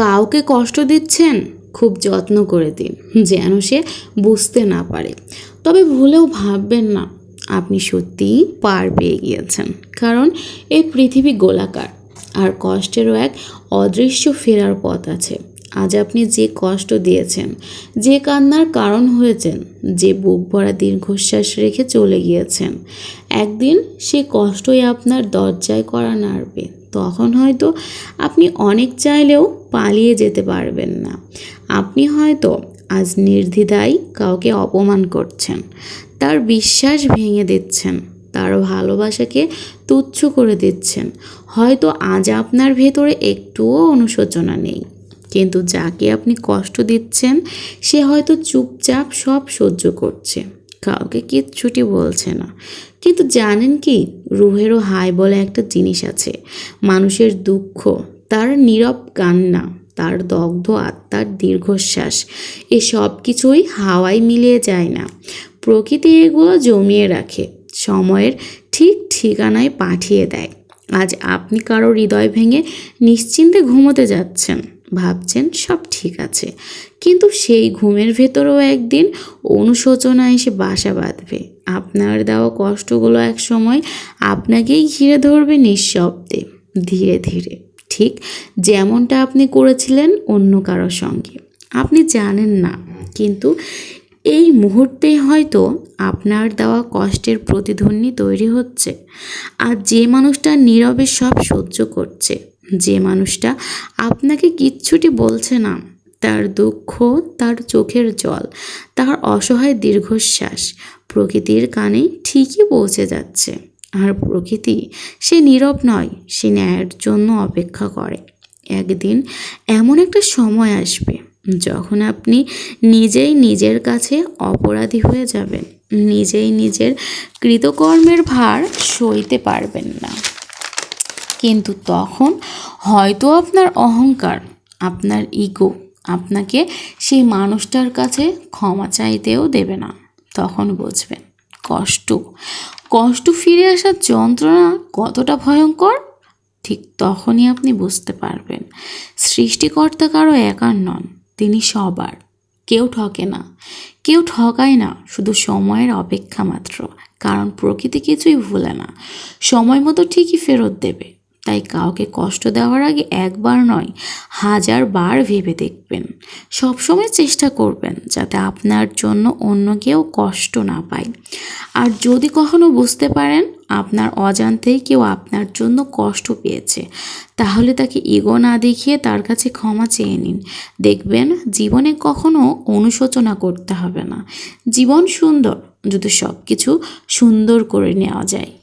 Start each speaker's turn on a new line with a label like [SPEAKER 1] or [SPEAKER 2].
[SPEAKER 1] কাউকে কষ্ট দিচ্ছেন? খুব যত্ন করে দিন, যেন সে বুঝতে না পারে। তবে ভুলেও ভাববেন না, আপনি সত্যিই পার পেয়ে গিয়েছেন। কারণ এই পৃথিবী গোলাকার, আর কষ্টেরও এক অদৃশ্য ফেরার পথ আছে। আজ আপনি যে কষ্ট দিয়েছেন, যে কান্নার কারণ হয়েছেন, যে বুক ভরা দীর্ঘশ্বাস রেখে চলে গিয়েছেন, একদিন সে কষ্টই আপনার দরজায় করা নাড়বে। তখন হয়তো আপনি অনেক চাইলেও পালিয়ে যেতে পারবেন না। আপনি হয়তো আজ নির্দ্বিধায় কাউকে অপমান করছেন, তার বিশ্বাস ভেঙে দিচ্ছেন, তার ভালোবাসাকে তুচ্ছ করে দিচ্ছেন। হয়তো আজ আপনার ভেতরে একটুও অনুশোচনা নেই, কিন্তু যাকে আপনি কষ্ট দিচ্ছেন, সে হয়তো চুপচাপ সব সহ্য করছে, কাউকে কিচ্ছুটি বলছে না। কিন্তু জানেন কি, রুহেরও হাই বলে একটা জিনিস আছে, মানুষের দুঃখ তার নীরব কান্না, তার দগ্ধ আত্মার দীর্ঘশ্বাস এসব কিছুই হাওয়ায় মিলিয়ে যায় না। প্রকৃতি এগুলো জমিয়ে রাখে, সময়ের ঠিক ঠিকানায় পাঠিয়ে দেয়। আজ আপনি কারও হৃদয় ভেঙে নিশ্চিন্তে ঘুমোতে যাচ্ছেন, ভাবছেন সব ঠিক আছে। কিন্তু সেই ঘুমের ভেতরেও একদিন অনুশোচনা এসে বাসা বাঁধবে। আপনার দেওয়া কষ্টগুলো এক সময় আপনাকেই ঘিরে ধরবে নিঃশব্দে, ধীরে ধীরে। ঠিক যেমনটা আপনি করেছিলেন অন্য কারোর সঙ্গে। আপনি জানেন না, কিন্তু এই মুহূর্তেই হয়তো আপনার দেওয়া কষ্টের প্রতিধ্বনি তৈরি হচ্ছে। আর যে মানুষটা নীরবে সব সহ্য করছে, যে মানুষটা আপনাকে কিচ্ছুটি বলছে না, তার দুঃখ, তার চোখের জল, তার অসহায় দীর্ঘশ্বাস প্রকৃতির কানে ঠিকই পৌঁছে যাচ্ছে। আর প্রকৃতি, সে নীরব নয়, সে ন্যায়ের জন্য অপেক্ষা করে। একদিন এমন একটা সময় আসবে যখন আপনি নিজেই নিজের কাছে অপরাধী হয়ে যাবেন। নিজেই নিজের কৃতকর্মের ভার সইতে পারবেন না। কিন্তু তখন হয়তো আপনার অহংকার, আপনার ইগো আপনাকে সেই মানুষটার কাছে ক্ষমা চাইতেও দেবে না। তখন বুঝবেন কষ্ট কষ্ট ফিরে আসার যন্ত্রণা কতটা ভয়ঙ্কর? ঠিক তখনই আপনি বুঝতে পারবেন। সৃষ্টিকর্তা কারও একার নন, তিনি সবার। কেউ ঠকে না, কেউ ঠকায় না, শুধু সময়ের অপেক্ষা মাত্র। কারণ প্রকৃতি কিছুই ভুলে না। সময় মতো ঠিকই ফেরত দেবে। তাই কাউকে কষ্ট দেওয়ার আগে একবার নয়, হাজার বার ভেবে দেখবেন। সবসময় চেষ্টা করবেন, যাতে আপনার জন্য অন্য কেউ কষ্ট না পায়। আর যদি কখনো বুঝতে পারেন আপনার অজান্তেই কেউ আপনার জন্য কষ্ট পেয়েছে, তাহলে তাকে ইগো না দেখিয়ে তার কাছে ক্ষমা চেয়ে নিন। দেখবেন জীবনে কখনো অনুশোচনা করতে হবে না। জীবন সুন্দর যদি সব কিছু সুন্দর করে নেওয়া যায়।